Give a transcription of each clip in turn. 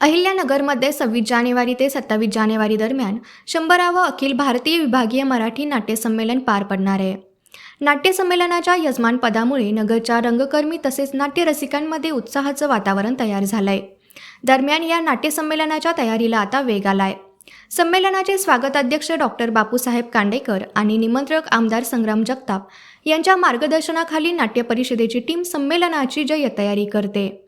अहिल्यानगरमध्ये सव्वीस जानेवारी ते सत्तावीस जानेवारी दरम्यान शंभरावं अखिल भारतीय विभागीय मराठी नाट्यसंमेलन पार पडणार आहे. नाट्यसंमेलनाच्या यजमानपदामुळे नगरच्या रंगकर्मी तसेच नाट्यरसिकांमध्ये उत्साहाचं वातावरण तयार झालंय. दरम्यान या नाट्यसंमेलनाच्या तयारीला आता वेग आलाय. संमेलनाचे स्वागताध्यक्ष डॉक्टर बापूसाहेब कांडेकर आणि निमंत्रक आमदार संग्राम जगताप यांच्या मार्गदर्शनाखाली नाट्य परिषदेची टीम संमेलनाची जय तयारी करते.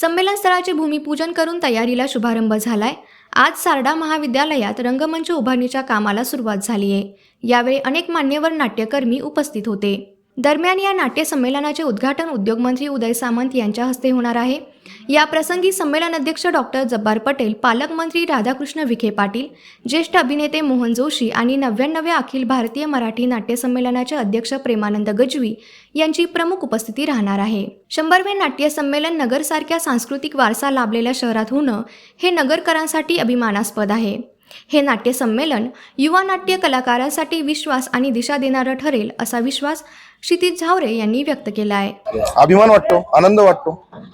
संमेलन स्थळाचे भूमिपूजन करून तयारीला शुभारंभ झालाय. आज सारडा महाविद्यालयात रंगमंच उभारणीच्या कामाला सुरुवात झाली आहे. यावेळी अनेक मान्यवर नाट्यकर्मी उपस्थित होते. दरम्यान या नाट्य संमेलनाचे उद्घाटन उद्योगमंत्री उदय सामंत यांच्या हस्ते होणार आहे. या प्रसंगी संमेलन अध्यक्ष डॉक्टर जब्बार पटेल पालकमंत्री राधाकृष्ण विखे पाटील ज्येष्ठ अभिनेते मोहन जोशी आणि नव्याण्णव्या अखिल भारतीय मराठी नाट्य संमेलनाचे अध्यक्ष प्रेमानंद गजवी यांची प्रमुख उपस्थिती राहणार आहे. शंभरवे नाट्य संमेलन नगरसारख्या सांस्कृतिक वारसा लाभलेल्या शहरात होणं हे नगरकरांसाठी अभिमानास्पद आहे. हे नाट्य संमेलन युवा नाट्य कलाकारांसाठी विश्वास आणि दिशा देणारं ठरेल असा विश्वास क्षितिज झावरे यांनी व्यक्त केला आहे. अभिमान वाटतो आनंद वाटतो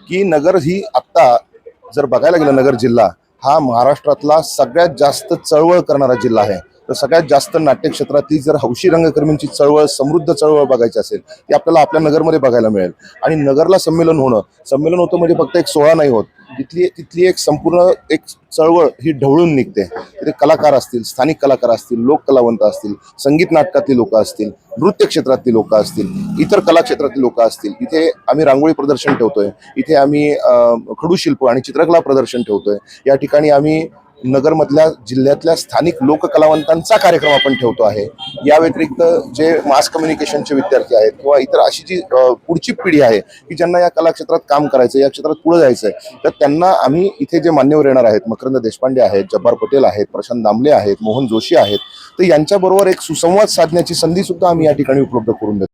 की नगर ही आत्ता जर बघायला गेलं नगर जिल्हा हा महाराष्ट्रातला सगळ्यात जास्त चळवळ करणारा जिल्हा आहे. तर सगळ्यात जास्त नाट्यक्षेत्रातली जर हौशी रंगकर्मींची चळवळ समृद्ध चळवळ बघायची असेल ती आपल्याला आपल्या नगरमध्ये बघायला मिळेल. आणि नगरला संमेलन होणं संमेलन होतं म्हणजे फक्त एक सोहळा नाही होत. तिथली तिथली एक संपूर्ण एक चळवळ ही ढवळून निघते. तिथे कलाकार असतील स्थानिक कलाकार असतील लोक कलावंत असतील संगीत नाटकातली लोक असतील नृत्य क्षेत्रातली लोक असतील इतर कलाक्षेत्रातली लोक असतील इथे आम्ही रांगोळी प्रदर्शन ठेवतोय इथे आम्ही खडूशिल्प आणि चित्रकला प्रदर्शन ठेवतोय या ठिकाणी आम्ही नगरमधल्या जिल्ह्यातल्या स्थानिक लोककलावंतांचा कार्यक्रम आपण ठेवतो आहे. या व्यतिरिक्त जे मास कम्युनिकेशनचे विद्यार्थी आहेत किंवा इतर अशी जी पुढची पिढी आहे की ज्यांना या कला क्षेत्रात काम करायचं या क्षेत्रात पुढे जायचं आहे तर त्यांना आम्ही इथे जे मान्यवर येणार आहेत मकरंद देशपांडे आहेत जब्बार पटेल आहेत प्रशांत दामले आहेत मोहन जोशी आहेत तर यांच्याबरोबर एक सुसंवाद साधण्याची संधी सुद्धा आम्ही या ठिकाणी उपलब्ध करून देतो.